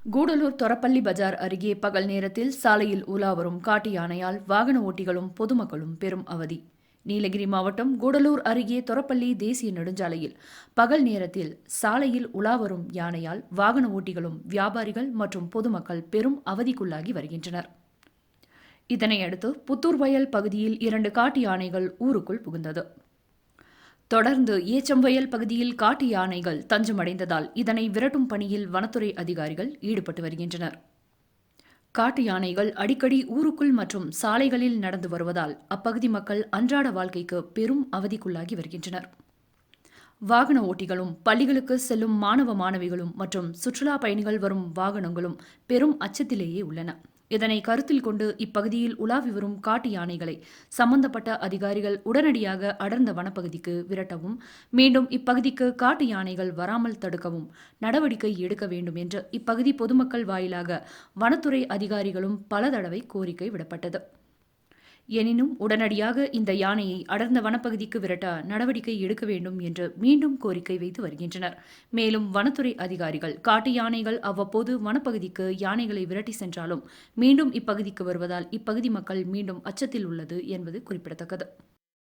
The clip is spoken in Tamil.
கூடலூர் தொரப்பள்ளி பஜார் அருகே பகல் நேரத்தில் சாலையில் உலா வரும் காட்டு யானையால் வாகன ஓட்டிகளும் பொதுமக்களும் பெரும் அவதி. நீலகிரி மாவட்டம் கூடலூர் அருகே தொரப்பள்ளி தேசிய நெடுஞ்சாலையில் பகல் நேரத்தில் சாலையில் உலா வரும் யானையால் வாகன ஓட்டிகளும் வியாபாரிகள் மற்றும் பொதுமக்கள் பெரும் அவதிக்குள்ளாகி வருகின்றனர். இதனையடுத்து புத்தூர் வயல் பகுதியில் இரண்டு காட்டு யானைகள் ஊருக்குள் புகுந்தது. தொடர்ந்து ஏச்சம்பயல் பகுதியில் காட்டு யானைகள் தஞ்சமடைந்ததால் இதனை விரட்டும் பணியில் வனத்துறை அதிகாரிகள் ஈடுபட்டு வருகின்றனர். காட்டு யானைகள் அடிக்கடி ஊருக்குள் மற்றும் சாலைகளில் நடந்து வருவதால் அப்பகுதி மக்கள் அன்றாட வாழ்க்கைக்கு பெரும் அவதிக்குள்ளாகி வருகின்றனர். வாகன ஓட்டிகளும் பள்ளிகளுக்கு செல்லும் மாணவ மாணவிகளும் மற்றும் சுற்றுலா பயணிகள் வரும் வாகனங்களும் பெரும் அச்சத்திலேயே உள்ளன. இதனை கருத்தில் கொண்டு இப்பகுதியில் உலாவி வரும் காட்டு யானைகளை சம்பந்தப்பட்ட அதிகாரிகள் உடனடியாக அடர்ந்த வனப்பகுதிக்கு விரட்டவும் மீண்டும் இப்பகுதிக்கு காட்டு யானைகள் வராமல் தடுக்கவும் நடவடிக்கை எடுக்க வேண்டும் என்று இப்பகுதி பொதுமக்கள் வாயிலாக வனத்துறை அதிகாரிகளும் பல தடவை கோரிக்கை விடப்பட்டது. எனினும் உடனடியாக இந்த யானையை அடர்ந்த வனப்பகுதிக்கு விரட்ட நடவடிக்கை எடுக்க வேண்டும் என்று மீண்டும் கோரிக்கை வைத்து வருகின்றனர். மேலும் வனத்துறை அதிகாரிகள் காட்டு யானைகள் அவ்வப்போது வனப்பகுதிக்கு யானைகளை விரட்டி சென்றாலும் மீண்டும் இப்பகுதிக்கு வருவதால் இப்பகுதி மக்கள் மீண்டும் அச்சத்தில் உள்ளது என்பது குறிப்பிடத்தக்கது.